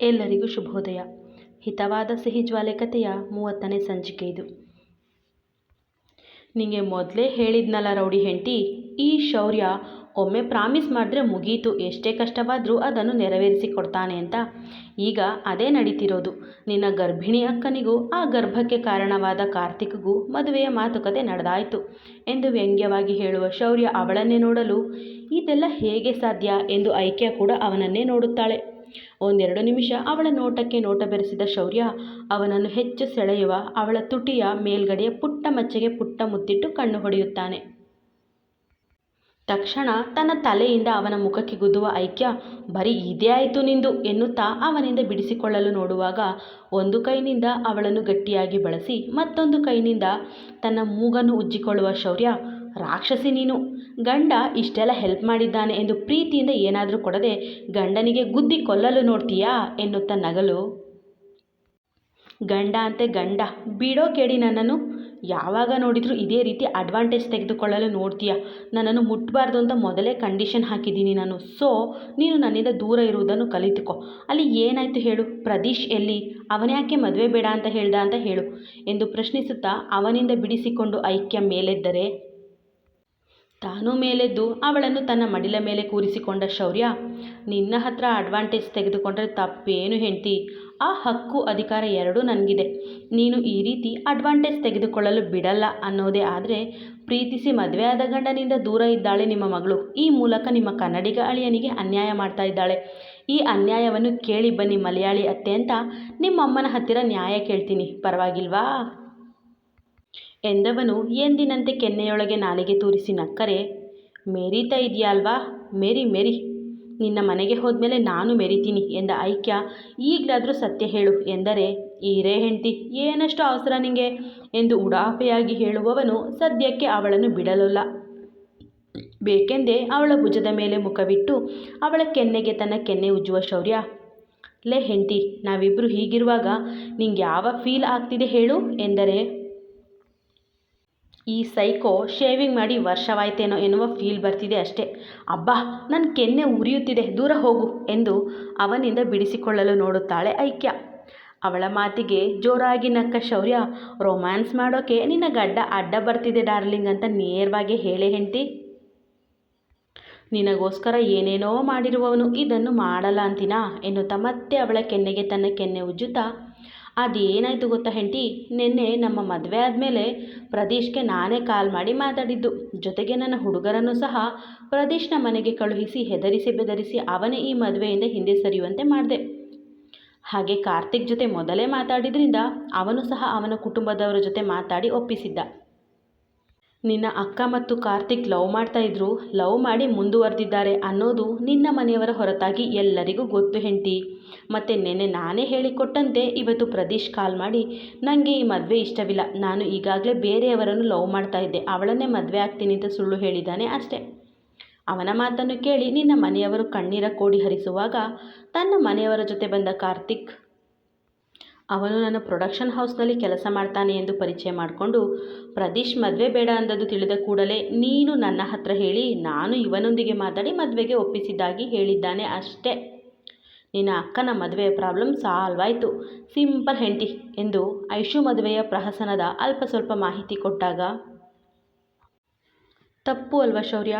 ಎಲ್ಲರಿಗೂ ಶುಭೋದಯ. ಹಿತವಾದ ಸಿಹಿ ಜ್ವಾಲೆ ಕಥೆಯ ಮೂವತ್ತನೇ ಸಂಚಿಕೆ ಇದು ನಿಮಗೆ ಮೊದಲೇ ಹೇಳಿದ್ನಲ್ಲ ರೌಡಿ ಹೆಂಡತಿ, ಈ ಶೌರ್ಯ ಒಮ್ಮೆ ಪ್ರಾಮಿಸ್ ಮಾಡಿದ್ರೆ ಮುಗೀತು, ಎಷ್ಟೇ ಕಷ್ಟವಾದರೂ ಅದನ್ನು ನೆರವೇರಿಸಿ ಕೊಡ್ತಾನೆ ಅಂತ. ಈಗ ಅದೇ ನಡೀತಿರೋದು. ನಿನ್ನ ಗರ್ಭಿಣಿ ಅಕ್ಕನಿಗೂ ಆ ಗರ್ಭಕ್ಕೆ ಕಾರಣವಾದ ಕಾರ್ತಿಕ್ಗೂ ಮದುವೆಯ ಮಾತುಕತೆ ನಡೆದಾಯಿತು ಎಂದು ವ್ಯಂಗ್ಯವಾಗಿ ಹೇಳುವ ಶೌರ್ಯ ಅವಳನ್ನೇ ನೋಡಲು ಇದೆಲ್ಲ ಹೇಗೆ ಸಾಧ್ಯ ಎಂದು ಐಕ್ಯ ಕೂಡ ಅವನನ್ನೇ ನೋಡುತ್ತಾಳೆ. ಒಂದೆರಡು ನಿಮಿಷ ಅವಳ ನೋಟಕ್ಕೆ ನೋಟ ಬೆರೆಸಿದ ಶೌರ್ಯ, ಅವನನ್ನು ಹೆಚ್ಚು ಸೆಳೆಯುವ ಅವಳ ತುಟಿಯ ಮೇಲ್ಗಡೆಯ ಪುಟ್ಟ ಮಚ್ಚೆಗೆ ಪುಟ್ಟ ಮುತ್ತಿಟ್ಟು ಕಣ್ಣು ಹೊಡೆಯುತ್ತಾನೆ. ತಕ್ಷಣ ತನ್ನ ತಲೆಯಿಂದ ಅವನ ಮುಖಕ್ಕೆ ಗುದ್ದುವ ಐಕ್ಯ, ಬರೀ ಇದೇ ಆಯಿತು ನಿಂದು ಎನ್ನುತ್ತಾ ಅವನಿಂದ ಬಿಡಿಸಿಕೊಳ್ಳಲು ನೋಡುವಾಗ ಒಂದು ಕೈನಿಂದ ಅವಳನ್ನು ಗಟ್ಟಿಯಾಗಿ ಬಳಸಿ ಮತ್ತೊಂದು ಕೈನಿಂದ ತನ್ನ ಮೂಗನ್ನು ಉಜ್ಜಿಕೊಳ್ಳುವ ಶೌರ್ಯ ರಾಕ್ಷಸಿ ನೀನು. ಗಂಡ ಇಷ್ಟೆಲ್ಲ ಹೆಲ್ಪ್ ಮಾಡಿದ್ದಾನೆ ಎಂದು ಪ್ರೀತಿಯಿಂದ ಏನಾದರೂ ಕೊಡದೆ ಗಂಡನಿಗೆ ಗುದ್ದಿ ಕೊಲ್ಲಲು ನೋಡ್ತೀಯಾ ಎನ್ನುತ್ತ ನಗಲು. ಗಂಡ ಅಂತೆ ಗಂಡ, ಬಿಡೋ ಕೇಳಿ ನನ್ನನ್ನು. ಯಾವಾಗ ನೋಡಿದರೂ ಇದೇ ರೀತಿ ಅಡ್ವಾಂಟೇಜ್ ತೆಗೆದುಕೊಳ್ಳಲು ನೋಡ್ತೀಯ. ನನ್ನನ್ನು ಮುಟ್ಟಬಾರ್ದು ಅಂತ ಮೊದಲೇ ಕಂಡೀಷನ್ ಹಾಕಿದ್ದೀನಿ ನಾನು. ಸೊ ನೀನು ನನ್ನಿಂದ ದೂರ ಇರುವುದನ್ನು ಕಲಿತುಕೋ. ಅಲ್ಲಿ ಏನಾಯಿತು ಹೇಳು? ಪ್ರದೀಶ್ ಎಲ್ಲಿ? ಅವನ್ಯಾಕೆ ಮದುವೆ ಬೇಡ ಅಂತ ಹೇಳ್ದ ಅಂತ ಹೇಳು ಎಂದು ಪ್ರಶ್ನಿಸುತ್ತಾ ಅವನಿಂದ ಬಿಡಿಸಿಕೊಂಡು ಐಕ್ಯ ಮೇಲೆದ್ದರೆ ತಾನೂ ಮೇಲೆದ್ದು ಅವಳನ್ನು ತನ್ನ ಮಡಿಲ ಮೇಲೆ ಕೂರಿಸಿಕೊಂಡ ಶೌರ್ಯ, ನಿನ್ನ ಹತ್ರ ಅಡ್ವಾಂಟೇಜ್ ತೆಗೆದುಕೊಂಡ್ರೆ ತಪ್ಪೇನು ಹೆಂಡ್ತಿ? ಆ ಹಕ್ಕು ಅಧಿಕಾರ ಎರಡೂ ನನಗಿದೆ. ನೀನು ಈ ರೀತಿ ಅಡ್ವಾಂಟೇಜ್ ತೆಗೆದುಕೊಳ್ಳಲು ಬಿಡಲ್ಲ ಅನ್ನೋದೇ ಆದರೆ ಪ್ರೀತಿಸಿ ಮದುವೆಯಾದ ಗಂಡನಿಂದ ದೂರ ಇದ್ದಾಳೆ ನಿಮ್ಮ ಮಗಳು. ಈ ಮೂಲಕ ನಿಮ್ಮ ಕನ್ನಡಿಗ ಅಳಿಯನಿಗೆ ಅನ್ಯಾಯ ಮಾಡ್ತಾ ಇದ್ದಾಳೆ. ಈ ಅನ್ಯಾಯವನ್ನು ಕೇಳಿ ಬನ್ನಿ ಮಲಯಾಳಿ ಅತ್ತೆ ಅಂತ ನಿಮ್ಮಮ್ಮನ ಹತ್ತಿರ ನ್ಯಾಯ ಕೇಳ್ತೀನಿ. ಪರವಾಗಿಲ್ವಾ? ಎಂದವನು ಎಂದಿನಂತೆ ಕೆನ್ನೆಯೊಳಗೆ ನಾಲಿಗೆ ತೂರಿಸಿ ನಕ್ಕರೆ, ಮೆರೀತಾ ಇದೆಯಲ್ವಾ? ಮೇರಿ ಮೇರಿ. ನಿನ್ನ ಮನೆಗೆ ಹೋದ್ಮೇಲೆ ನಾನು ಮೆರಿತೀನಿ ಎಂದ ಐಕ್ಯ. ಈಗಲಾದರೂ ಸತ್ಯ ಹೇಳು ಎಂದರೆ, ಈರೇ ಹೆಂಡತಿ, ಏನಷ್ಟು ಅವಸರ ನಿಂಗೆ? ಎಂದು ಉಡಾಫೆಯಾಗಿ ಹೇಳುವವನು ಸದ್ಯಕ್ಕೆ ಅವಳನ್ನು ಬಿಡಲಲ್ಲ. ಬೇಕೆಂದೇ ಅವಳ ಭುಜದ ಮೇಲೆ ಮುಖವಿಟ್ಟು ಅವಳ ಕೆನ್ನೆಗೆ ತನ್ನ ಕೆನ್ನೆ ಉಜ್ಜುವ ಶೌರ್ಯ, ಲೇ ಹೆಂಡತಿ ನಾವಿಬ್ಬರು ಹೀಗಿರುವಾಗ ನಿಂಗೆ ಯಾವ ಫೀಲ್ ಆಗ್ತಿದೆ ಹೇಳು ಎಂದರೆ ಈ ಸೈಕೋ ಶೇವಿಂಗ್ ಮಾಡಿ ವರ್ಷವಾಯ್ತೇನೋ ಎನ್ನುವ ಫೀಲ್ ಬರ್ತಿದೆ ಅಷ್ಟೇ. ಅಬ್ಬಾ ನನ್ನ ಕೆನ್ನೆ ಉರಿಯುತ್ತಿದೆ, ದೂರ ಹೋಗು ಎಂದು ಅವನಿಂದ ಬಿಡಿಸಿಕೊಳ್ಳಲು ನೋಡುತ್ತಾಳೆ ಐಕ್ಯ. ಅವಳ ಮಾತಿಗೆ ಜೋರಾಗಿ ನಕ್ಕ ಶೌರ್ಯ, ರೊಮ್ಯಾನ್ಸ್ ಮಾಡೋಕೆ ನಿನ್ನ ಗಡ್ಡ ಅಡ್ಡ ಬರ್ತಿದೆ ಡಾರ್ಲಿಂಗ್ ಅಂತ ನೇರವಾಗಿ ಹೇಳೇ ಹೆಂಡ್ತಿ. ನಿನಗೋಸ್ಕರ ಏನೇನೋ ಮಾಡಿರುವವನು ಇದನ್ನು ಮಾಡಲ್ಲ ಅಂತೀನಾ ಎನ್ನುತ್ತಾ ಮತ್ತೆ ಅವಳ ಕೆನ್ನೆಗೆ ತನ್ನ ಕೆನ್ನೆ ಉಜ್ಜುತ್ತಾ ಅದೇನಾಯಿತು ಗೊತ್ತಾ ಹೆಂಡತಿ? ನಿನ್ನೆ ನಮ್ಮ ಮದುವೆ ಆದಮೇಲೆ ಪ್ರದೀಶ್ಗೆ ನಾನೇ ಕಾಲ್ ಮಾಡಿ ಮಾತಾಡಿದ್ದು. ಜೊತೆಗೆ ನನ್ನ ಹುಡುಗರನ್ನು ಸಹ ಪ್ರದೀಶ್ನ ಮನೆಗೆ ಕಳುಹಿಸಿ ಹೆದರಿಸಿ ಬೆದರಿಸಿ ಅವನೇ ಈ ಮದುವೆಯಿಂದ ಹಿಂದೆ ಸರಿಯುವಂತೆ ಮಾಡಿದೆ. ಹಾಗೆ ಕಾರ್ತಿಕ್ ಜೊತೆ ಮೊದಲೇ ಮಾತಾಡಿದ್ರಿಂದ ಅವನು ಸಹ ಅವನ ಕುಟುಂಬದವರ ಜೊತೆ ಮಾತಾಡಿ ಒಪ್ಪಿಸಿದ್ದ. ನಿನ್ನ ಅಕ್ಕ ಮತ್ತು ಕಾರ್ತಿಕ್ ಲವ್ ಮಾಡ್ತಾ ಇದ್ರು. ಲವ್ ಮಾಡಿ ಮುಂದುವರೆದಿದ್ದಾರೆ ಅನ್ನೋದು ನಿನ್ನ ಮನೆಯವರ ಹೊರತಾಗಿ ಎಲ್ಲರಿಗೂ ಗೊತ್ತು ಹೆಂಡತಿ. ಮತ್ತು ನೆನ್ನೆ ನಾನೇ ಹೇಳಿಕೊಟ್ಟಂತೆ. ಇವತ್ತು ಪ್ರದೀಶ್ ಕಾಲ್ ಮಾಡಿ ನನಗೆ ಈ ಮದುವೆ ಇಷ್ಟವಿಲ್ಲ. ನಾನು ಈಗಾಗಲೇ ಬೇರೆಯವರನ್ನು ಲವ್ ಮಾಡ್ತಾ ಇದ್ದೆ. ಅವಳನ್ನೇ ಮದುವೆ ಆಗ್ತೀನಿ ಅಂತ ಸುಳ್ಳು ಹೇಳಿದ್ದಾನೆ ಅಷ್ಟೇ. ಅವನ ಮಾತನ್ನು ಕೇಳಿ ನಿನ್ನ ಮನೆಯವರು ಕಣ್ಣೀರ ಕೋಡಿ ಹರಿಸುವಾಗ, ತನ್ನ ಮನೆಯವರ ಜೊತೆ ಬಂದ ಕಾರ್ತಿಕ್, ಅವನು ನನ್ನ ಪ್ರೊಡಕ್ಷನ್ ಹೌಸ್ನಲ್ಲಿ ಕೆಲಸ ಮಾಡ್ತಾನೆ ಎಂದು ಪರಿಚಯ ಮಾಡಿಕೊಂಡು, ಪ್ರದೀಶ್ ಮದುವೆ ಬೇಡ ಅಂದದ್ದು ತಿಳಿದ ಕೂಡಲೇ ನೀನು ನನ್ನ ಹತ್ರ ಹೇಳಿ, ನಾನು ಇವನೊಂದಿಗೆ ಮಾತಾಡಿ ಮದುವೆಗೆ ಒಪ್ಪಿಸಿದ್ದಾಗಿ ಹೇಳಿದ್ದಾನೆ ಅಷ್ಟೇ. ನಿನ್ನ ಅಕ್ಕನ ಮದುವೆಯ ಪ್ರಾಬ್ಲಮ್ ಸಾಲ್ವ್ ಆಯಿತು. ಸಿಂಪಲ್ ಹೆಂಡತಿ ಎಂದು ಐಶು ಮದುವೆಯ ಪ್ರಹಸನದ ಅಲ್ಪ ಸ್ವಲ್ಪ ಮಾಹಿತಿ ಕೊಟ್ಟಾಗ, ತಪ್ಪು ಅಲ್ವ ಶೌರ್ಯ?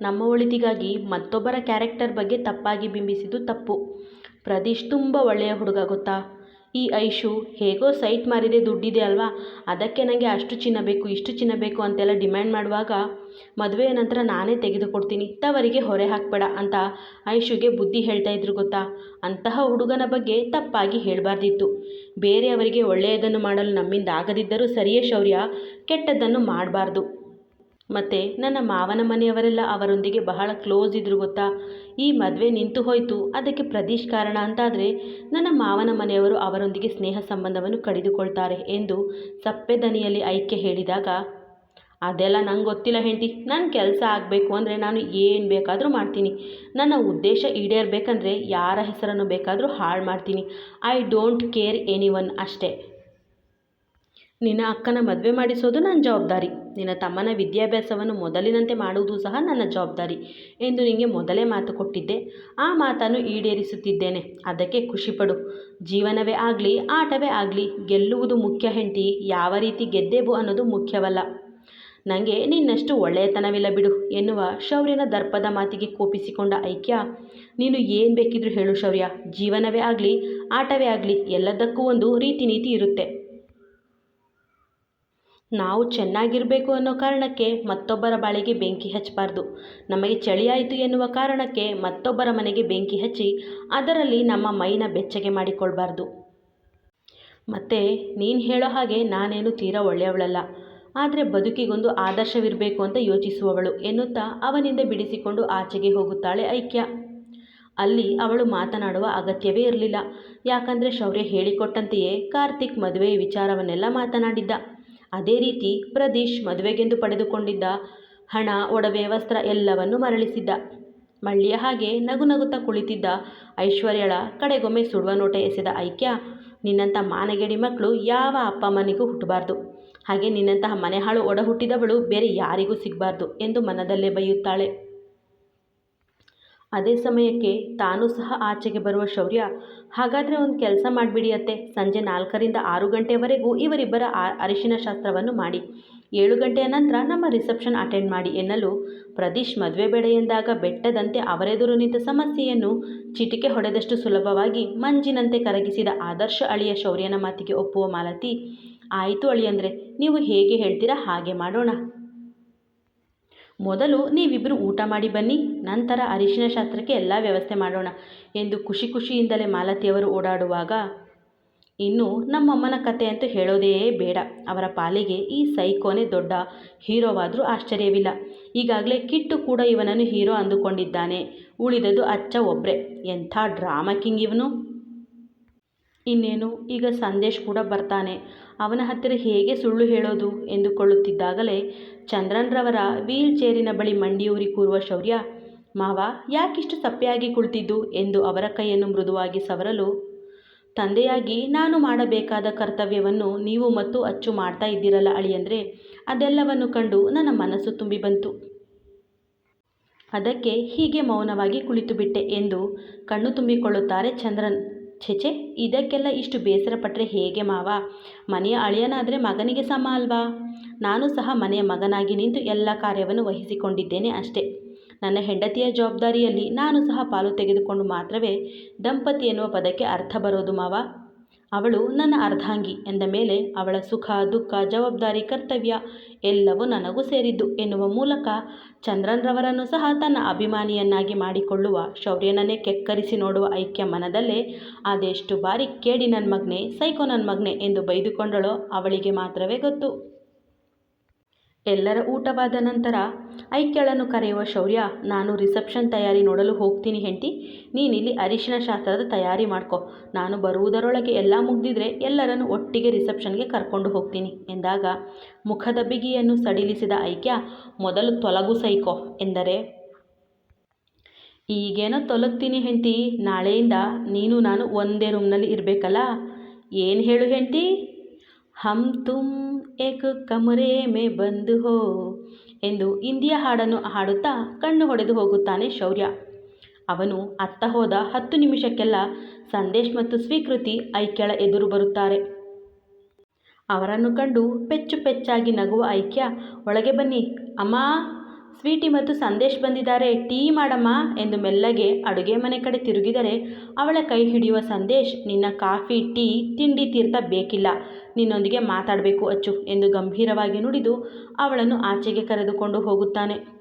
ನಮ್ಮ ಒಳಿತಿಗಾಗಿ ಮತ್ತೊಬ್ಬರ ಕ್ಯಾರೆಕ್ಟರ್ ಬಗ್ಗೆ ತಪ್ಪಾಗಿ ಬಿಂಬಿಸಿದ್ದು ತಪ್ಪು. ಪ್ರದೀಶ್ ತುಂಬ ಒಳ್ಳೆಯ ಹುಡುಗ, ಗೊತ್ತಾ? ಈ ಐಶು ಹೇಗೋ ಸೈಟ್ ಮಾರಿದೆ ದುಡ್ಡಿದೆ ಅಲ್ವಾ? ಅದಕ್ಕೆ ನನಗೆ ಅಷ್ಟು ಚಿನ್ನ ಬೇಕು, ಇಷ್ಟು ಚಿನ್ನ ಬೇಕು ಅಂತೆಲ್ಲ ಡಿಮ್ಯಾಂಡ್ ಮಾಡುವಾಗ ಮದುವೆಯ ನಂತರ ನಾನೇ ತೆಗೆದುಕೊಡ್ತೀನಿ. ತವರಿಗೆ ಹೊರೆ ಹಾಕಬೇಡ ಅಂತ ಐಶುಗೆ ಬುದ್ಧಿ ಹೇಳ್ತಾ ಇದ್ರು ಗೊತ್ತಾ? ಅಂತಹ ಹುಡುಗನ ಬಗ್ಗೆ ತಪ್ಪಾಗಿ ಹೇಳಬಾರ್ದಿತ್ತು. ಬೇರೆಯವರಿಗೆ ಒಳ್ಳೆಯದನ್ನು ಮಾಡಲು ನಮ್ಮಿಂದ ಆಗದಿದ್ದರೂ ಸರಿಯೇ ಶೌರ್ಯ, ಕೆಟ್ಟದ್ದನ್ನು ಮಾಡಬಾರ್ದು. ಮತ್ತು ನನ್ನ ಮಾವನ ಮನೆಯವರೆಲ್ಲ ಅವರೊಂದಿಗೆ ಬಹಳ ಕ್ಲೋಸ್ ಇದ್ದರು ಗೊತ್ತಾ? ಈ ಮದುವೆ ನಿಂತು ಹೋಯಿತು. ಅದಕ್ಕೆ ಪ್ರದೀಶ್ ಕಾರಣ ಅಂತಾದರೆ ನನ್ನ ಮಾವನ ಮನೆಯವರು ಅವರೊಂದಿಗೆ ಸ್ನೇಹ ಸಂಬಂಧವನ್ನು ಕಡಿದುಕೊಳ್ತಾರೆ ಎಂದು ಸಪ್ಪೆ ದನಿಯಲ್ಲಿ ಐಕ್ಯ ಹೇಳಿದಾಗ, ಅದೆಲ್ಲ ನಂಗೆ ಗೊತ್ತಿಲ್ಲ ಹೆಂಡತಿ. ನನ್ನ ಕೆಲಸ ಆಗಬೇಕು ಅಂದರೆ ನಾನು ಏನು ಬೇಕಾದರೂ ಮಾಡ್ತೀನಿ. ನನ್ನ ಉದ್ದೇಶ ಈಡೇರಬೇಕಂದ್ರೆ ಯಾರ ಹೆಸರನ್ನು ಬೇಕಾದರೂ ಹಾಳು ಮಾಡ್ತೀನಿ. I don't care anyone ಅಷ್ಟೇ. ನಿನ್ನ ಅಕ್ಕನ ಮದುವೆ ಮಾಡಿಸೋದು ನನ್ನ ಜವಾಬ್ದಾರಿ. ನಿನ್ನ ತಮ್ಮನ ವಿದ್ಯಾಭ್ಯಾಸವನ್ನು ಮೊದಲಿನಂತೆ ಮಾಡುವುದು ಸಹ ನನ್ನ ಜವಾಬ್ದಾರಿ ಎಂದು ನಿನಗೆ ಮೊದಲೇ ಮಾತು ಕೊಟ್ಟಿದ್ದೆ. ಆ ಮಾತನ್ನು ಈಡೇರಿಸುತ್ತಿದ್ದೇನೆ. ಅದಕ್ಕೆ ಖುಷಿಪಡು. ಜೀವನವೇ ಆಗಲಿ, ಆಟವೇ ಆಗಲಿ, ಗೆಲ್ಲುವುದು ಮುಖ್ಯ ಹೆಂಡತಿ. ಯಾವ ರೀತಿ ಗೆದ್ದೆವು ಅನ್ನೋದು ಮುಖ್ಯವಲ್ಲ. ನನಗೆ ನಿನ್ನಷ್ಟು ಒಳ್ಳೆಯತನವಿಲ್ಲ ಬಿಡು ಎನ್ನುವ ಶೌರ್ಯನ ದರ್ಪದ ಮಾತಿಗೆ ಕೋಪಿಸಿಕೊಂಡ ಐಕ್ಯ. ನೀನು ಏನು ಬೇಕಿದ್ರೂ ಹೇಳು ಶೌರ್ಯ. ಜೀವನವೇ ಆಗಲಿ, ಆಟವೇ ಆಗಲಿ, ಎಲ್ಲದಕ್ಕೂ ಒಂದು ರೀತಿ ನೀತಿ ಇರುತ್ತೆ. ನಾವು ಚೆನ್ನಾಗಿರಬೇಕು ಅನ್ನೋ ಕಾರಣಕ್ಕೆ ಮತ್ತೊಬ್ಬರ ಬಾಳಿಗೆ ಬೆಂಕಿ ಹಚ್ಚಬಾರ್ದು. ನಮಗೆ ಚಳಿ ಆಯಿತು ಎನ್ನುವ ಕಾರಣಕ್ಕೆ ಮತ್ತೊಬ್ಬರ ಮನೆಗೆ ಬೆಂಕಿ ಹಚ್ಚಿ ಅದರಲ್ಲಿ ನಮ್ಮ ಮೈನ ಬೆಚ್ಚಗೆ ಮಾಡಿಕೊಳ್ಬಾರ್ದು. ಮತ್ತು ನೀನು ಹೇಳೋ ಹಾಗೆ ನಾನೇನು ತೀರಾ ಒಳ್ಳೆಯವಳಲ್ಲ. ಆದರೆ ಬದುಕಿಗೊಂದು ಆದರ್ಶವಿರಬೇಕು ಅಂತ ಯೋಚಿಸುವವಳು ಎನ್ನುತ್ತಾ ಅವನಿಂದ ಬಿಡಿಸಿಕೊಂಡು ಆಚೆಗೆ ಹೋಗುತ್ತಾಳೆ ಐಕ್ಯ. ಅಲ್ಲಿ ಅವಳು ಮಾತನಾಡುವ ಅಗತ್ಯವೇ ಇರಲಿಲ್ಲ. ಯಾಕಂದರೆ ಶೌರ್ಯ ಹೇಳಿಕೊಟ್ಟಂತೆಯೇ ಕಾರ್ತಿಕ್ ಮದುವೆಯ ವಿಚಾರವನ್ನೆಲ್ಲ ಮಾತನಾಡಿದ್ದ. ಅದೇ ರೀತಿ ಪ್ರದೀಶ್ ಮದುವೆಗೆಂದು ಪಡೆದುಕೊಂಡಿದ್ದ ಹಣ, ಒಡವೆ, ವಸ್ತ್ರ ಎಲ್ಲವನ್ನು ಮರಳಿಸಿದ್ದ. ಮಳ್ಳಿಯ ಹಾಗೆ ನಗು ನಗುತ್ತಾ ಕುಳಿತಿದ್ದ ಐಶ್ವರ್ಯಳ ಕಡೆಗೊಮ್ಮೆ ಸುಡುವ ನೋಟ ಎಸೆದ ಐಕ್ಯ, ನಿನ್ನಂಥ ಮಾನಗೆಡಿ ಮಕ್ಕಳು ಯಾವ ಅಪ್ಪ ಅಮ್ಮನಿಗೂ ಹುಟ್ಟಬಾರ್ದು. ಹಾಗೆ ನಿನ್ನಂತಹ ಮನೆಹಾಳು ಒಡ ಹುಟ್ಟಿದವಳು ಬೇರೆ ಯಾರಿಗೂ ಸಿಗಬಾರ್ದು ಎಂದು ಮನದಲ್ಲೇ ಬೈಯುತ್ತಾಳೆ. ಅದೇ ಸಮಯಕ್ಕೆ ತಾನು ಸಹ ಆಚೆಗೆ ಬರುವ ಶೌರ್ಯ. ಹಾಗಾದರೆ ಒಂದು ಕೆಲಸ ಮಾಡಿಬಿಡಿ ಅತ್ತೆ. ಸಂಜೆ ನಾಲ್ಕರಿಂದ ಆರು ಗಂಟೆವರೆಗೂ ಇವರಿಬ್ಬರ ಅರಿಶಿನ ಶಾಸ್ತ್ರವನ್ನು ಮಾಡಿ. ಏಳು ಗಂಟೆಯ ನಂತರ ನಮ್ಮ ರಿಸೆಪ್ಷನ್ ಅಟೆಂಡ್ ಮಾಡಿ ಎನ್ನಲು ಪ್ರದೀಶ್ ಮದುವೆ ಬೇಡ ಎಂದಾಗ ಬೆಟ್ಟದಂತೆ ಅವರೆದುರು ನಿಂತ ಸಮಸ್ಯೆಯನ್ನು ಚಿಟಿಕೆ ಹೊಡೆದಷ್ಟು ಸುಲಭವಾಗಿ ಮಂಜಿನಂತೆ ಕರಗಿಸಿದ ಆದರ್ಶ ಅಳಿಯ ಶೌರ್ಯನ ಮಾತಿಗೆ ಒಪ್ಪುವ ಮಾಲತಿ, ಆಯಿತು ಅಳಿಯಂದ್ರೆ, ನೀವು ಹೇಗೆ ಹೇಳ್ತೀರಾ ಹಾಗೆ ಮಾಡೋಣ. ಮೊದಲು ನೀವಿಬ್ಬರು ಊಟ ಮಾಡಿ ಬನ್ನಿ, ನಂತರ ಅರಿಶಿನ ಶಾಸ್ತ್ರಕ್ಕೆ ಎಲ್ಲ ವ್ಯವಸ್ಥೆ ಮಾಡೋಣ ಎಂದು ಖುಷಿ ಖುಷಿಯಿಂದಲೇ ಮಾಲತಿಯವರು ಓಡಾಡುವಾಗ, ಇನ್ನು ನಮ್ಮಮ್ಮನ ಕತೆ ಅಂತೂ ಹೇಳೋದೇ ಬೇಡ. ಅವರ ಪಾಲಿಗೆ ಈ ಸೈಕೋನೇ ದೊಡ್ಡ ಹೀರೋವಾದರೂ ಆಶ್ಚರ್ಯವಿಲ್ಲ. ಈಗಾಗಲೇ ಕಿಟ್ಟು ಕೂಡ ಇವನನ್ನು ಹೀರೋ ಅಂದುಕೊಂಡಿದ್ದಾನೆ. ಉಳಿದದು ಅಚ್ಚ ಒಬ್ಬರೇ ಎಂಥ ಡ್ರಾಮಾ ಕಿಂಗ್ ಇವನು. ಇನ್ನೇನು, ಈಗ ಸಂದೇಶ್ ಕೂಡ ಬರ್ತಾನೆ. ಅವನ ಹತ್ತಿರ ಹೇಗೆ ಸುಳ್ಳು ಹೇಳೋದು ಎಂದುಕೊಳ್ಳುತ್ತಿದ್ದಾಗಲೇ ಚಂದ್ರನ್ರವರ ವೀಲ್ ಚೇರಿನ ಬಳಿ ಮಂಡಿಯೂರಿ ಕೂರುವ ಶೌರ್ಯ, ಮಾವ ಯಾಕಿಷ್ಟು ಸಪ್ಪೆಯಾಗಿ ಕುಳಿತಿದ್ದು ಎಂದು ಅವರ ಕೈಯನ್ನು ಮೃದುವಾಗಿ ಸವರಲು, ತಂದೆಯಾಗಿ ನಾನು ಮಾಡಬೇಕಾದ ಕರ್ತವ್ಯವನ್ನು ನೀವು ಮತ್ತು ಅಚ್ಚು ಮಾಡ್ತಾ ಇದ್ದೀರಲ್ಲ ಅಳಿಯಂದ್ರೆ ಅದೆಲ್ಲವನ್ನು ಕಂಡು ನನ್ನ ಮನಸ್ಸು ತುಂಬಿ ಬಂತು. ಅದಕ್ಕೆ ಹೀಗೆ ಮೌನವಾಗಿ ಕುಳಿತುಬಿಟ್ಟೆ ಎಂದು ಕಣ್ಣು ತುಂಬಿಕೊಳ್ಳುತ್ತಾರೆ ಚಂದ್ರನ್. ಛೆಛೆ, ಇದಕ್ಕೆಲ್ಲ ಇಷ್ಟು ಬೇಸರ ಪಟ್ಟರೆ ಹೇಗೆ ಮಾವ? ಮನೆಯ ಅಳಿಯನಾದರೆ ಮಗನಿಗೆ ಸಮ ಅಲ್ವಾ? ನಾನು ಸಹ ಮನೆಯ ಮಗನಾಗಿ ನಿಂತು ಎಲ್ಲ ಕಾರ್ಯವನ್ನು ವಹಿಸಿಕೊಂಡಿದ್ದೇನೆ ಅಷ್ಟೇ. ನನ್ನ ಹೆಂಡತಿಯ ಜವಾಬ್ದಾರಿಯಲ್ಲಿ ನಾನು ಸಹ ಪಾಲು ತೆಗೆದುಕೊಂಡು ಮಾತ್ರವೇ ದಂಪತಿ ಎನ್ನುವ ಪದಕ್ಕೆ ಅರ್ಥ ಬರೋದು ಮಾವ. ಅವಳು ನನ್ನ ಅರ್ಧಾಂಗಿ ಎಂದ ಮೇಲೆ ಅವಳ ಸುಖ, ದುಃಖ, ಜವಾಬ್ದಾರಿ, ಕರ್ತವ್ಯ ಎಲ್ಲವೂ ನನಗೂ ಸೇರಿದ್ದು ಎನ್ನುವ ಮೂಲಕ ಚಂದ್ರನ್ರವರನ್ನು ಸಹ ತನ್ನ ಅಭಿಮಾನಿಯನ್ನಾಗಿ ಮಾಡಿಕೊಳ್ಳುವ ಶೌರ್ಯನನ್ನೇ ಕೆಕ್ಕರಿಸಿ ನೋಡುವ ಐಕ್ಯ ಮನದಲ್ಲೇ ಅದೆಷ್ಟು ಬಾರಿ ಕೇಡಿ ನನ್ನ ಮಗ್ನೆ, ಸೈಕೋ ನನ್ನ ಮಗ್ನೆ ಎಂದು ಬೈದುಕೊಂಡಳೋ ಅವಳಿಗೆ ಮಾತ್ರವೇ ಗೊತ್ತು. ಎಲ್ಲರ ಊಟವಾದ ನಂತರ ಐಕ್ಯಳನ್ನು ಕರೆಯುವ ಶೌರ್ಯ, ನಾನು ರಿಸೆಪ್ಷನ್ ತಯಾರಿ ನೋಡಲು ಹೋಗ್ತೀನಿ ಹೆಂಡತಿ, ನೀನಿಲ್ಲಿ ಅರಿಶಿನ ಶಾಸ್ತ್ರದ ತಯಾರಿ ಮಾಡ್ಕೊ, ನಾನು ಬರುವುದರೊಳಗೆ ಎಲ್ಲ ಮುಗ್ದಿದ್ರೆ ಎಲ್ಲರನ್ನು ಒಟ್ಟಿಗೆ ರಿಸೆಪ್ಷನ್ಗೆ ಕರ್ಕೊಂಡು ಹೋಗ್ತೀನಿ, ಎಂದಾಗ, ಮುಖದ ಬಿಗಿಯನ್ನು ಸಡಿಲಿಸಿದ ಐಕ್ಯ, ಮೊದಲು ತೊಲಗು ಸೈಕೋ, ಎಂದರೆ, ಈಗೇನೋ ತೊಲಗ್ತೀನಿ ಹೆಂಡತಿ, ನಾಳೆಯಿಂದ ನೀನು ನಾನು ಒಂದೇ ರೂಮ್ನಲ್ಲಿ ಇರಬೇಕಲ್ಲ, ಏನು ಹೇಳು ಹೆಂಡತಿ? ಹಮ್ ತುಮ್ ಏಕ್ ಕಮರೆ ಮೇ ಬಂದು ಹೋ ಎಂದು ಹಿಂದಿಯ ಹಾಡನ್ನು ಹಾಡುತ್ತಾ ಕಣ್ಣು ಹೊಡೆದು ಹೋಗುತ್ತಾನೆ ಶೌರ್ಯ. ಅವನು ಅತ್ತ ಹೋದ ಹತ್ತು ನಿಮಿಷಕ್ಕೆಲ್ಲ ಸಂದೇಶ್ ಮತ್ತು ಸ್ವೀಕೃತಿ ಐಕ್ಯಳ ಎದುರು ಬರುತ್ತಾರೆ. ಅವರನ್ನು ಕಂಡು ಪೆಚ್ಚು ಪೆಚ್ಚಾಗಿ ನಗುವ ಐಕ್ಯ, ಒಳಗೆ ಬನ್ನಿ. ಅಮ್ಮ ಸ್ವೀಟಿ ಮತ್ತು ಸಂದೇಶ್ ಬಂದಿದ್ದಾರೆ. ಟೀ ಮಾಡಮ್ಮ ಎಂದು ಮೆಲ್ಲಗೆ ಅಡುಗೆ ಮನೆ ಕಡೆ ತಿರುಗಿದರೆ, ಅವಳ ಕೈ ಹಿಡಿಯುವ ಸಂದೇಶ್, ನಿನ್ನ ಕಾಫಿ, ಟೀ, ತಿಂಡಿ ತೀರ್ಥ ಬೇಕಿಲ್ಲ. ನಿನ್ನೊಂದಿಗೆ ಮಾತಾಡಬೇಕು ಅಚ್ಚು ಎಂದು ಗಂಭೀರವಾಗಿ ನುಡಿದು ಅವಳನ್ನು ಆಚೆಗೆ ಕರೆದುಕೊಂಡು ಹೋಗುತ್ತಾನೆ.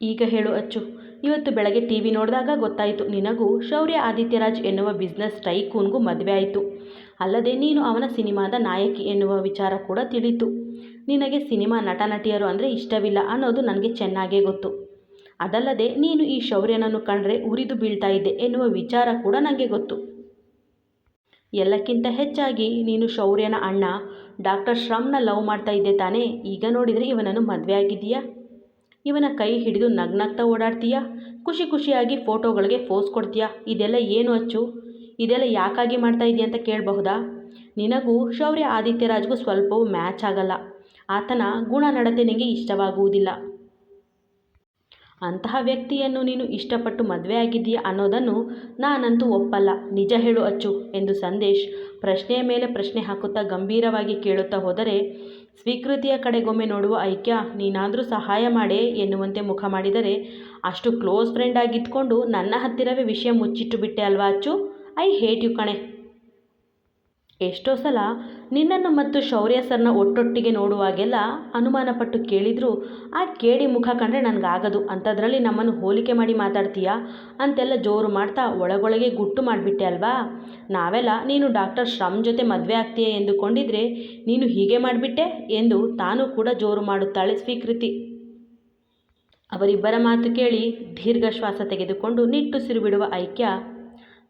ಈಗ ಹೇಳು ಅಚ್ಚು, ಇವತ್ತು ಬೆಳಗ್ಗೆ ಟಿ ವಿ ನೋಡಿದಾಗ ಗೊತ್ತಾಯಿತು, ನಿನಗೂ ಶೌರ್ಯ ಆದಿತ್ಯರಾಜ್ ಎನ್ನುವ ಬಿಸ್ನೆಸ್ ಟೈಕೂನ್ಗೂ ಮದುವೆ ಆಯಿತು. ಅಲ್ಲದೆ ನೀನು ಅವನ ಸಿನಿಮಾದ ನಾಯಕಿ ಎನ್ನುವ ವಿಚಾರ ಕೂಡ ತಿಳಿತು. ನಿನಗೆ ಸಿನಿಮಾ ನಟ ನಟಿಯರು ಅಂದರೆ ಇಷ್ಟವಿಲ್ಲ ಅನ್ನೋದು ನನಗೆ ಚೆನ್ನಾಗೇ ಗೊತ್ತು. ಅದಲ್ಲದೆ ನೀನು ಈ ಶೌರ್ಯನನ್ನು ಕಂಡ್ರೆ ಉರಿದು ಬೀಳ್ತಾ ಇದ್ದೆ ಎನ್ನುವ ವಿಚಾರ ಕೂಡ ನನಗೆ ಗೊತ್ತು. ಎಲ್ಲಕ್ಕಿಂತ ಹೆಚ್ಚಾಗಿ ನೀನು ಶೌರ್ಯನ ಅಣ್ಣ, ಡಾಕ್ಟರ್ ಶ್ರಮ್ನ ಲವ್ ಮಾಡ್ತಾ ಇದ್ದೆ ತಾನೇ, ಈಗ ನೋಡಿದರೆ ಇವನನ್ನು ಮದುವೆ ಆಗಿದೆಯಾ ಇವನ ಕೈ ಹಿಡಿದು ನಗ್ನಗ್ತಾ ಓಡಾಡ್ತೀಯಾ? ಖುಷಿ ಖುಷಿಯಾಗಿ ಫೋಟೋಗಳಿಗೆ ಫೋಸ್ ಕೊಡ್ತೀಯಾ? ಇದೆಲ್ಲ ಏನು ಅಚ್ಚು? ಇದೆಲ್ಲ ಯಾಕಾಗಿ ಮಾಡ್ತಾ ಇದೆಯಾ ಅಂತ ಕೇಳಬಹುದಾ? ನಿನಗೂ ಶೌರ್ಯ ಆದಿತ್ಯರಾಜ್ಗೂ ಸ್ವಲ್ಪವೂ ಮ್ಯಾಚ್ ಆಗಲ್ಲ. ಆತನ ಗುಣ ನಡತೆ ನಿನಗೆ ಇಷ್ಟವಾಗುವುದಿಲ್ಲ. ಅಂತಹ ವ್ಯಕ್ತಿಯನ್ನು ನೀನು ಇಷ್ಟಪಟ್ಟು ಮದುವೆ ಆಗಿದ್ದೀಯಾ ಅನ್ನೋದನ್ನು ನಾನಂತೂ ಒಪ್ಪಲ್ಲ. ನಿಜ ಹೇಳು ಅಚ್ಚು ಎಂದು ಸಂದೇಶ್ ಪ್ರಶ್ನೆಯ ಮೇಲೆ ಪ್ರಶ್ನೆ ಹಾಕುತ್ತಾ ಗಂಭೀರವಾಗಿ ಕೇಳುತ್ತಾ ಹೋದರೆ, ಸ್ವೀಕೃತಿಯ ಕಡೆಗೊಮ್ಮೆ ನೋಡುವ ಐಕ್ಯ, ನೀನಾದರೂ ಸಹಾಯ ಮಾಡೇ ಎನ್ನುವಂತೆ ಮುಖ ಮಾಡಿದರೆ, ಅಷ್ಟು ಕ್ಲೋಸ್ ಫ್ರೆಂಡ್ ಆಗಿದ್ದುಕೊಂಡು ನನ್ನ ಹತ್ತಿರವೇ ವಿಷಯ ಮುಚ್ಚಿಟ್ಟು ಬಿಟ್ಟೆ ಅಲ್ವಾ ಅಚ್ಚು? ಐ ಹೇಟ್ ಯು ಕಣೆ. ಎಷ್ಟೋ ಸಲ ನಿನ್ನನ್ನು ಮತ್ತು ಶೌರ್ಯ ಸರ್ನ ಒಟ್ಟೊಟ್ಟಿಗೆ ನೋಡುವಾಗೆಲ್ಲ ಅನುಮಾನಪಟ್ಟು ಕೇಳಿದ್ರು, ಆ ಕೇಡಿ ಮುಖ ಕಂಡ್ರೆ ನನಗಾಗದು. ಅಂಥದ್ರಲ್ಲಿ ನಮ್ಮನ್ನು ಹೋಲಿಕೆ ಮಾಡಿ ಮಾತಾಡ್ತೀಯಾ? ಅಂತೆಲ್ಲ ಜೋರು ಮಾಡ್ತಾ ಒಳಗೊಳಗೆ ಗುಟ್ಟು ಮಾಡಿಬಿಟ್ಟೆ ಅಲ್ವಾ? ನಾವೆಲ್ಲ, ನೀನು ಡಾಕ್ಟರ್ ಶ್ರಮ್ ಜೊತೆ ಮದುವೆ ಆಗ್ತೀಯ ಎಂದುಕೊಂಡಿದ್ರೆ, ನೀನು ಹೀಗೆ ಮಾಡಿಬಿಟ್ಟೆ ಎಂದು ತಾನು ಕೂಡ ಜೋರು ಮಾಡುತ್ತಾಳೆ ಸ್ವೀಕೃತಿ. ಅವರಿಬ್ಬರ ಮಾತು ಕೇಳಿ ದೀರ್ಘ ಶ್ವಾಸ ತೆಗೆದುಕೊಂಡು ನಿಟ್ಟುಸಿರು ಬಿಡುವ ಐಕ್ಯ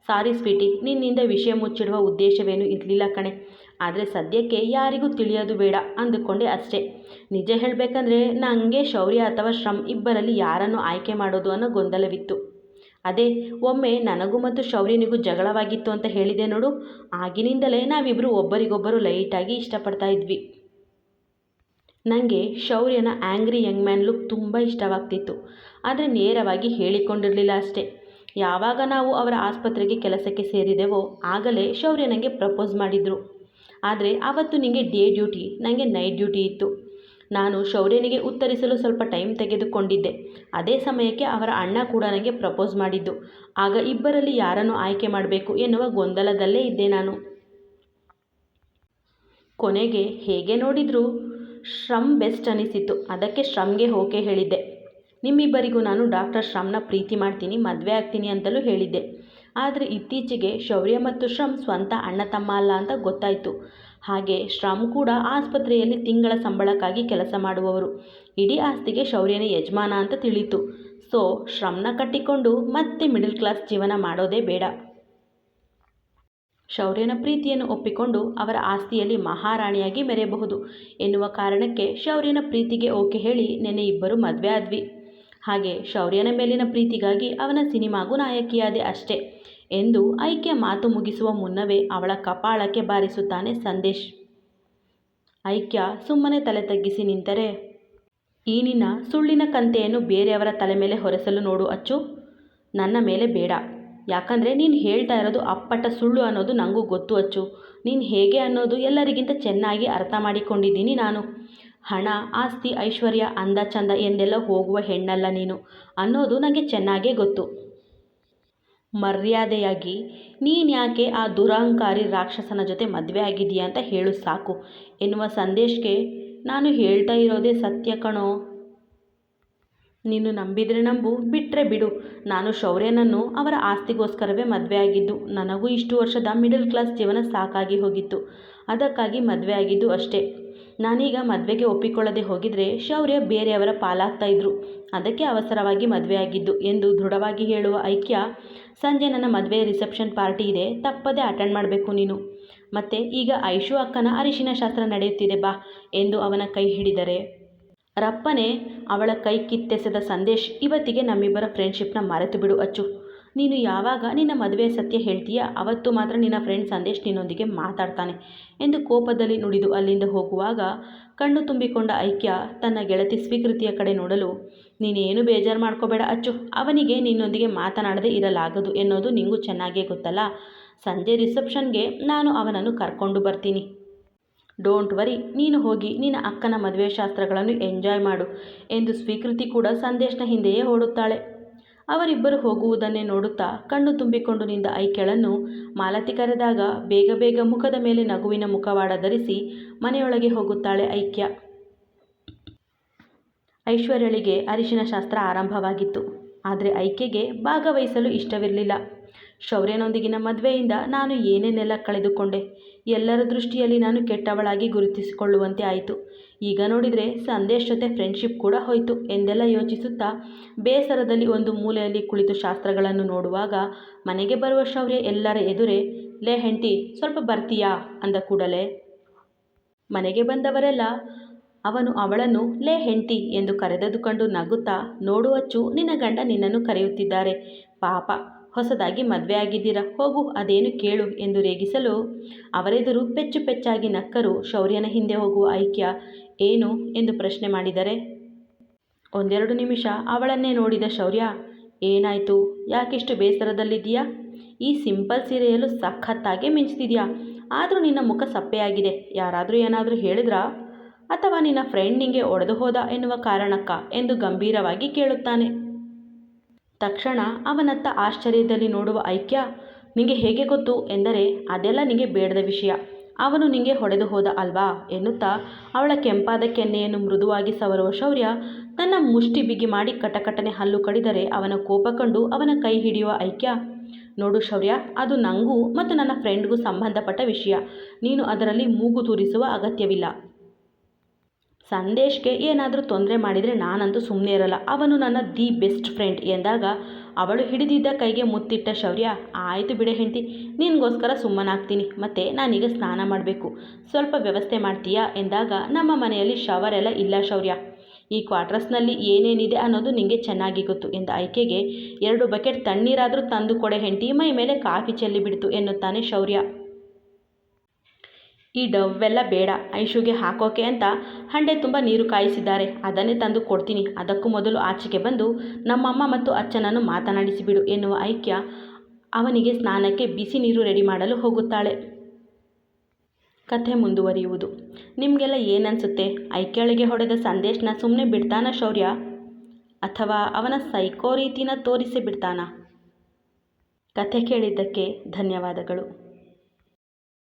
ಸಾರಿ ಸ್ವೀಟಿ ನಿನ್ನಿಂದ ವಿಷಯ ಮುಚ್ಚಿಡುವ ಉದ್ದೇಶವೇನೂ ಇರಲಿಲ್ಲ ಕಣೆ. ಆದರೆ ಸದ್ಯಕ್ಕೆ ಯಾರಿಗೂ ತಿಳಿಯೋದು ಬೇಡ ಅಂದುಕೊಂಡೆ ಅಷ್ಟೇ. ನಿಜ ಹೇಳಬೇಕಂದ್ರೆ ನನಗೆ ಶೌರ್ಯ ಅಥವಾ ಶ್ರಮ್ ಇಬ್ಬರಲ್ಲಿ ಯಾರನ್ನು ಆಯ್ಕೆ ಮಾಡೋದು ಅನ್ನೋ ಗೊಂದಲವಿತ್ತು. ಅದೇ, ಒಮ್ಮೆ ನನಗೂ ಮತ್ತು ಶೌರ್ಯನಿಗೂ ಜಗಳವಾಗಿತ್ತು ಅಂತ ಹೇಳಿದೆ ನೋಡು. ಆಗಿನಿಂದಲೇ ನಾವಿಬ್ಬರು ಒಬ್ಬರಿಗೊಬ್ಬರು ಲೈಟಾಗಿ ಇಷ್ಟಪಡ್ತಾ ಇದ್ವಿ. ನನಗೆ ಶೌರ್ಯನ ಆ್ಯಂಗ್ರಿ ಯಂಗ್ ಮ್ಯಾನ್ ಲುಕ್ ತುಂಬ ಇಷ್ಟವಾಗ್ತಿತ್ತು. ಆದರೆ ನೇರವಾಗಿ ಹೇಳಿಕೊಂಡಿರಲಿಲ್ಲ ಅಷ್ಟೇ. ಯಾವಾಗ ನಾವು ಅವರ ಆಸ್ಪತ್ರೆಗೆ ಕೆಲಸಕ್ಕೆ ಸೇರಿದೆವೋ ಆಗಲೇ ಶೌರ್ಯ ನನಗೆ ಪ್ರಪೋಸ್ ಮಾಡಿದರು. ಆದರೆ ಆವತ್ತು ನಿನಗೆ ಡೇ ಡ್ಯೂಟಿ ನನಗೆ ನೈಟ್ ಡ್ಯೂಟಿ ಇತ್ತು. ನಾನು ಶೌರ್ಯನಿಗೆ ಉತ್ತರಿಸಲು ಸ್ವಲ್ಪ ಟೈಮ್ ತೆಗೆದುಕೊಂಡಿದ್ದೆ. ಅದೇ ಸಮಯಕ್ಕೆ ಅವರ ಅಣ್ಣ ಕೂಡ ನನಗೆ ಪ್ರಪೋಸ್ ಮಾಡಿದ್ದು. ಆಗ ಇಬ್ಬರಲ್ಲಿ ಯಾರನ್ನು ಆಯ್ಕೆ ಮಾಡಬೇಕು ಎನ್ನುವ ಗೊಂದಲದಲ್ಲೇ ಇದ್ದೆ ನಾನು. ಕೊನೆಗೆ ಹೇಗೆ ನೋಡಿದರೂ ಶ್ರಮ್ ಬೆಸ್ಟ್ ಅನಿಸಿತು ಅದಕ್ಕೆ ಶ್ರಮ್ಗೆ ಓಕೆ ಹೇಳಿದ್ದೆ. ನಿಮ್ಮಿಬ್ಬರಿಗೂ ನಾನು ಡಾಕ್ಟರ್ ಶ್ರಮ್ನ ಪ್ರೀತಿ ಮಾಡ್ತೀನಿ, ಮದುವೆ ಆಗ್ತೀನಿ ಅಂತಲೂ ಹೇಳಿದ್ದೆ. ಆದರೆ ಇತ್ತೀಚೆಗೆ ಶೌರ್ಯ ಮತ್ತು ಶ್ರಮ್ ಸ್ವಂತ ಅಣ್ಣ ತಮ್ಮ ಅಲ್ಲ ಅಂತ ಗೊತ್ತಾಯಿತು. ಹಾಗೆ ಶ್ರಮ್ ಕೂಡ ಆಸ್ಪತ್ರೆಯಲ್ಲಿ ತಿಂಗಳ ಸಂಬಳಕ್ಕಾಗಿ ಕೆಲಸ ಮಾಡುವವರು. ಇಡೀ ಆಸ್ತಿಗೆ ಶೌರ್ಯನ ಯಜಮಾನ ಅಂತ ತಿಳಿಯಿತು ಸೊ, ಶ್ರಮ್ನ ಕಟ್ಟಿಕೊಂಡು ಮತ್ತೆ ಮಿಡಲ್ ಕ್ಲಾಸ್ ಜೀವನ ಮಾಡೋದೇ ಬೇಡ. ಶೌರ್ಯನ ಪ್ರೀತಿಯನ್ನು ಒಪ್ಪಿಕೊಂಡು ಅವರ ಆಸ್ತಿಯಲ್ಲಿ ಮಹಾರಾಣಿಯಾಗಿ ಮೆರೆಯಬಹುದು ಎನ್ನುವ ಕಾರಣಕ್ಕೆ ಶೌರ್ಯನ ಪ್ರೀತಿಗೆ ಓಕೆ ಹೇಳಿ ನೆನೆ ಇಬ್ಬರು ಮದುವೆ ಆದ್ವಿ. ಹಾಗೆ ಶೌರ್ಯನ ಮೇಲಿನ ಪ್ರೀತಿಗಾಗಿ ಅವನ ಸಿನಿಮಾಗೂ ನಾಯಕಿಯಾದೆ ಅಷ್ಟೇ ಎಂದು ಐಕ್ಯ ಮಾತು ಮುಗಿಸುವ ಮುನ್ನವೇ ಅವಳ ಕಪಾಳಕ್ಕೆ ಬಾರಿಸುತ್ತಾನೆ ಸಂದೇಶ್. ಐಕ್ಯ ಸುಮ್ಮನೆ ತಲೆ ತಗ್ಗಿಸಿ ನಿಂತರೆ ಈನಿನ ಸುಳ್ಳಿನ ಕಂತೆಯನ್ನು ಬೇರೆಯವರ ತಲೆ ಮೇಲೆ ಹೊರೆಸಲು ನೋಡು ಅಚ್ಚು. ನನ್ನ ಮೇಲೆ ಬೇಡ. ಯಾಕಂದರೆ ನೀನು ಹೇಳ್ತಾ ಇರೋದು ಅಪ್ಪಟ ಸುಳ್ಳು ಅನ್ನೋದು ನನಗೂ ಗೊತ್ತು ಅಚ್ಚು. ನೀನು ಹೇಗೆ ಅನ್ನೋದು ಎಲ್ಲರಿಗಿಂತ ಚೆನ್ನಾಗಿ ಅರ್ಥ ಮಾಡಿಕೊಂಡಿದ್ದೀನಿ ನಾನು. ಹಣ, ಆಸ್ತಿ, ಐಶ್ವರ್ಯ, ಅಂದ ಚಂದ ಎಂದೆಲ್ಲ ಹೋಗುವ ಹೆಣ್ಣಲ್ಲ ನೀನು ಅನ್ನೋದು ನನಗೆ ಚೆನ್ನಾಗೇ ಗೊತ್ತು. ಮರ್ಯಾದೆಯಾಗಿ, ನೀನ್ಯಾಕೆ ಆ ದುರಹಂಕಾರಿ ರಾಕ್ಷಸನ ಜೊತೆ ಮದುವೆ ಆಗಿದೀಯ ಅಂತ ಹೇಳು ಸಾಕು. ಎನ್ನುವ ಸಂದೇಶಕ್ಕೆ ನಾನು ಹೇಳ್ತಾ ಇರೋದೇ ಸತ್ಯ ಕಣೋ. ನೀನು ನಂಬಿದರೆ ನಂಬು ಬಿಟ್ಟರೆ ಬಿಡು. ನಾನು ಶೌರ್ಯನನ್ನು ಅವರ ಆಸ್ತಿಗೋಸ್ಕರವೇ ಮದುವೆ ಆಗಿದ್ದು, ನನಗೂ ಇಷ್ಟು ವರ್ಷದ ಮಿಡಲ್ ಕ್ಲಾಸ್ ಜೀವನ ಸಾಕಾಗಿ ಹೋಗಿತ್ತು. ಅದಕ್ಕಾಗಿ ಮದುವೆ ಆಗಿದ್ದು ಅಷ್ಟೇ. ನಾನೀಗ ಮದುವೆಗೆ ಒಪ್ಪಿಕೊಳ್ಳದೆ ಹೋಗಿದ್ರೆ ಶೌರ್ಯ ಬೇರೆಯವರ ಪಾಲಾಗ್ತಾ ಇದ್ರು. ಅದಕ್ಕೆ ಅವಸರವಾಗಿ ಮದುವೆ ಆಗಿದ್ದು ಎಂದು ದೃಢವಾಗಿ ಹೇಳುವ ಐಕ್ಯ, ಸಂಜೆ ನನ್ನ ಮದುವೆ ರಿಸೆಪ್ಷನ್ ಪಾರ್ಟಿ ಇದೆ, ತಪ್ಪದೆ ಅಟೆಂಡ್ ಮಾಡಬೇಕು ನೀನು. ಮತ್ತೆ ಈಗ ಐಶು ಅಕ್ಕನ ಅರಿಶಿನ ಶಾಸ್ತ್ರ ನಡೆಯುತ್ತಿದೆ ಬಾ ಎಂದು ಅವನ ಕೈ ಹಿಡಿದರೆ. ರಪ್ಪನೆ ಅವಳ ಕೈ ಕಿತ್ತೆಸೆದ ಸಂದೇಶ್ ಇವತ್ತಿಗೆ ನಮ್ಮಿಬ್ಬರ ಫ್ರೆಂಡ್ಶಿಪ್ನ ಮರೆತು ಬಿಡು ಅಚ್ಚು. ನೀನು ಯಾವಾಗ ನಿನ್ನ ಮದುವೆ ಸತ್ಯ ಹೇಳ್ತೀಯಾ? ಅವತ್ತು ಮಾತ್ರ ನಿನ್ನ ಫ್ರೆಂಡ್ ಸಂದೇಶ್ ನಿನ್ನೊಂದಿಗೆ ಮಾತಾಡ್ತಾನೆ ಎಂದು ಕೋಪದಲ್ಲಿ ನುಡಿದು ಅಲ್ಲಿಂದ ಹೋಗುವಾಗ ಕಣ್ಣು ತುಂಬಿಕೊಂಡ ಐಕ್ಯ ತನ್ನ ಗೆಳತಿ ಸ್ವೀಕೃತಿಯ ಕಡೆ ನೋಡಲು, ನೀನೇನು ಬೇಜಾರು ಮಾಡ್ಕೋಬೇಡ ಅಚ್ಚು, ಅವನಿಗೆ ನಿನ್ನೊಂದಿಗೆ ಮಾತನಾಡದೇ ಇರಲಾಗದು ಎನ್ನೋದು ನಿಂಗೂ ಚೆನ್ನಾಗೇ ಗೊತ್ತಲ್ಲ. ಸಂಜೆ ರಿಸೆಪ್ಷನ್ಗೆ ನಾನು ಅವನನ್ನು ಕರ್ಕೊಂಡು ಬರ್ತೀನಿ. ಡೋಂಟ್ ವರಿ, ನೀನು ಹೋಗಿ ನಿನ್ನ ಅಕ್ಕನ ಮದುವೆ ಶಾಸ್ತ್ರಗಳನ್ನು ಎಂಜಾಯ್ ಮಾಡು ಎಂದು ಸ್ವೀಕೃತಿ ಕೂಡ ಸಂದೇಶನ ಹಿಂದೆಯೇ ಓಡುತ್ತಾಳೆ. ಅವರಿಬ್ಬರು ಹೋಗುವುದನ್ನೇ ನೋಡುತ್ತಾ ಕಣ್ಣು ತುಂಬಿಕೊಂಡು ನಿಂದ ಐಕ್ಯಳನ್ನು ಮಾಲತಿ ಕರೆದಾಗ ಬೇಗ ಬೇಗ ಮುಖದ ಮೇಲೆ ನಗುವಿನ ಮುಖವಾಡ ಧರಿಸಿ ಮನೆಯೊಳಗೆ ಹೋಗುತ್ತಾಳೆ ಐಕ್ಯ. ಐಶ್ವರ್ಯಳಿಗೆ ಅರಿಶಿನ ಶಾಸ್ತ್ರ ಆರಂಭವಾಗಿತ್ತು. ಆದರೆ ಐಕ್ಯಗೆ ಭಾಗವಹಿಸಲು ಇಷ್ಟವಿರಲಿಲ್ಲ. ಶೌರ್ಯನೊಂದಿಗಿನ ಮದುವೆಯಿಂದ ನಾನು ಏನೇನೆಲ್ಲ ಕಳೆದುಕೊಂಡೆ, ಎಲ್ಲರ ದೃಷ್ಟಿಯಲ್ಲಿ ನಾನು ಕೆಟ್ಟವಳಾಗಿ ಗುರುತಿಸಿಕೊಳ್ಳುವಂತೆ ಆಯಿತು. ಈಗ ನೋಡಿದರೆ ಸಂದೇಶ್ ಜೊತೆ ಫ್ರೆಂಡ್ಶಿಪ್ ಕೂಡ ಹೋಯಿತು ಎಂದೆಲ್ಲ ಯೋಚಿಸುತ್ತಾ ಬೇಸರದಲ್ಲಿ ಒಂದು ಮೂಲೆಯಲ್ಲಿ ಕುಳಿತು ಶಾಸ್ತ್ರಗಳನ್ನು ನೋಡುವಾಗ ಮನೆಗೆ ಬರುವ ಶೌರ್ಯ ಎಲ್ಲರ ಎದುರೇ, ಲೇ ಹೆಂಟಿ ಸ್ವಲ್ಪ ಬರ್ತೀಯಾ? ಅಂದ ಕೂಡಲೇ. ಮನೆಗೆ ಬಂದವರೆಲ್ಲ, ಅವನು ಅವಳನ್ನು, ಲೇ ಹೆಂಟಿ ಎಂದು ಕರೆದದು ಕಂಡು ನಗುತ್ತಾ ನೋಡುವಚ್ಚು ನಿನ್ನ ಗಂಡ ನಿನ್ನನ್ನು ಕರೆಯುತ್ತಿದ್ದಾರೆ. ಪಾಪ ಹೊಸದಾಗಿ ಮದುವೆ ಆಗಿದ್ದೀರಾ ಹೋಗು, ಅದೇನು ಕೇಳು ಎಂದು ರೇಗಿಸಲು ಅವರೆದುರು ಪೆಚ್ಚು ಪೆಚ್ಚಾಗಿ ನಕ್ಕರು ಶೌರ್ಯನ ಹಿಂದೆ ಹೋಗುವ ಐಕ್ಯ, ಏನು ಎಂದು ಪ್ರಶ್ನೆ ಮಾಡಿದರೆ, ಒಂದೆರಡು ನಿಮಿಷ ಅವಳನ್ನೇ ನೋಡಿದ ಶೌರ್ಯ, ಏನಾಯಿತು? ಯಾಕಿಷ್ಟು ಬೇಸರದಲ್ಲಿದ್ದೀಯಾ? ಈ ಸಿಂಪಲ್ ಸೀರೆಯಲ್ಲೂ ಸಖತ್ತಾಗೆ ಮಿಂಚ್ತಿದ್ಯಾ? ಆದರೂ ನಿನ್ನ ಮುಖ ಸಪ್ಪೆಯಾಗಿದೆ. ಯಾರಾದರೂ ಏನಾದರೂ ಹೇಳಿದ್ರಾ? ಅಥವಾ ನಿನ್ನ ಫ್ರೆಂಡ್ ನಿಂಗೆ ಒಡೆದು ಹೋದ ಎನ್ನುವ ಕಾರಣಕ್ಕ? ಎಂದು ಗಂಭೀರವಾಗಿ ಕೇಳುತ್ತಾನೆ. ತಕ್ಷಣ ಅವನತ್ತ ಆಶ್ಚರ್ಯದಲ್ಲಿ ನೋಡುವ ಐಕ್ಯ, ನಿಂಗೆ ಹೇಗೆ ಗೊತ್ತು? ಎಂದರೆ, ಅದೆಲ್ಲ ನಿಂಗೆ ಬೇಡದ ವಿಷಯ. ಅವನು ನಿಂಗೆ ಹೊಡೆದು ಹೋದ ಅಲ್ವಾ? ಎನ್ನುತ್ತಾ ಅವಳ ಕೆಂಪಾದ ಕೆನ್ನೆಯನ್ನು ಮೃದುವಾಗಿ ಸವರುವ ಶೌರ್ಯ ತನ್ನ ಮುಷ್ಟಿ ಬಿಗಿ ಮಾಡಿ ಕಟಕಟನೆ ಹಲ್ಲು ಕಡಿದರೆ ಅವನ ಕೋಪ ಕಂಡು ಅವನ ಕೈ ಹಿಡಿಯುವ ಐಕ್ಯ, ನೋಡು ಶೌರ್ಯ, ಅದು ನನಗೂ ಮತ್ತು ನನ್ನ ಫ್ರೆಂಡ್ಗೂ ಸಂಬಂಧಪಟ್ಟ ವಿಷಯ. ನೀನು ಅದರಲ್ಲಿ ಮೂಗು ತೂರಿಸುವ ಅಗತ್ಯವಿಲ್ಲ. ಸಂದೇಶ್ಗೆ ಏನಾದರೂ ತೊಂದರೆ ಮಾಡಿದರೆ ನಾನಂತೂ ಸುಮ್ಮನೆ ಇರಲ್ಲ. ಅವನು ನನ್ನ ದಿ ಬೆಸ್ಟ್ ಫ್ರೆಂಡ್ ಎಂದಾಗ ಅವಳು ಹಿಡಿದಿದ್ದ ಕೈಗೆ ಮುತ್ತಿಟ್ಟ ಶೌರ್ಯ, ಆಯಿತು ಬಿಡೆ ಹೆಂಡತಿ, ನಿನಗೋಸ್ಕರ ಸುಮ್ಮನಾಗ್ತೀನಿ ಮತ್ತು ನಾನೀಗ ಸ್ನಾನ ಮಾಡಬೇಕು. ಸ್ವಲ್ಪ ವ್ಯವಸ್ಥೆ ಮಾಡ್ತೀಯಾ? ಎಂದಾಗ, ನಮ್ಮ ಮನೆಯಲ್ಲಿ ಶವರ್ ಎಲ್ಲ ಇಲ್ಲ ಶೌರ್ಯ. ಈ ಕ್ವಾರ್ಟರ್ಸ್ನಲ್ಲಿ ಏನೇನಿದೆ ಅನ್ನೋದು ನಿಮಗೆ ಚೆನ್ನಾಗಿ ಗೊತ್ತು ಎಂದ ಆಯ್ಕೆಗೆ, ಎರಡು ಬಕೆಟ್ ತಣ್ಣೀರಾದರೂ ತಂದು ಕೊಡೆ ಹೆಂಡತಿ. ಮೈ ಮೇಲೆ ಕಾಫಿ ಚೆಲ್ಲಿ ಬಿಡ್ತು ಎನ್ನುತ್ತಾನೆ ಶೌರ್ಯ. ಈ ಡವ್ವೆಲ್ಲ ಬೇಡ, ಐಶುಗೆ ಹಾಕೋಕೆ ಅಂತ ಹಂಡೆ ತುಂಬ ನೀರು ಕಾಯಿಸಿದ್ದಾರೆ. ಅದನ್ನೇ ತಂದು ಕೊಡ್ತೀನಿ. ಅದಕ್ಕೂ ಮೊದಲು ಆಚೆಗೆ ಬಂದು ನಮ್ಮಮ್ಮ ಮತ್ತು ಅಚ್ಚನನ್ನು ಮಾತನಾಡಿಸಿಬಿಡು ಎನ್ನುವ ಐಕ್ಯ ಅವನಿಗೆ ಸ್ನಾನಕ್ಕೆ ಬಿಸಿ ನೀರು ರೆಡಿ ಮಾಡಲು ಹೋಗುತ್ತಾಳೆ. ಕಥೆ ಮುಂದುವರಿಯುವುದು. ನಿಮಗೆಲ್ಲ ಏನನ್ಸುತ್ತೆ? ಐಕ್ಯಳಿಗೆ ಹೊಡೆದ ಸಂದೇಶನ ಸುಮ್ಮನೆ ಬಿಡ್ತಾನ ಶೌರ್ಯ? ಅಥವಾ ಅವನ ಸೈಕೋ ರೀತಿನ ತೋರಿಸಿ ಬಿಡ್ತಾನ? ಕಥೆ ಕೇಳಿದ್ದಕ್ಕೆ ಧನ್ಯವಾದಗಳು.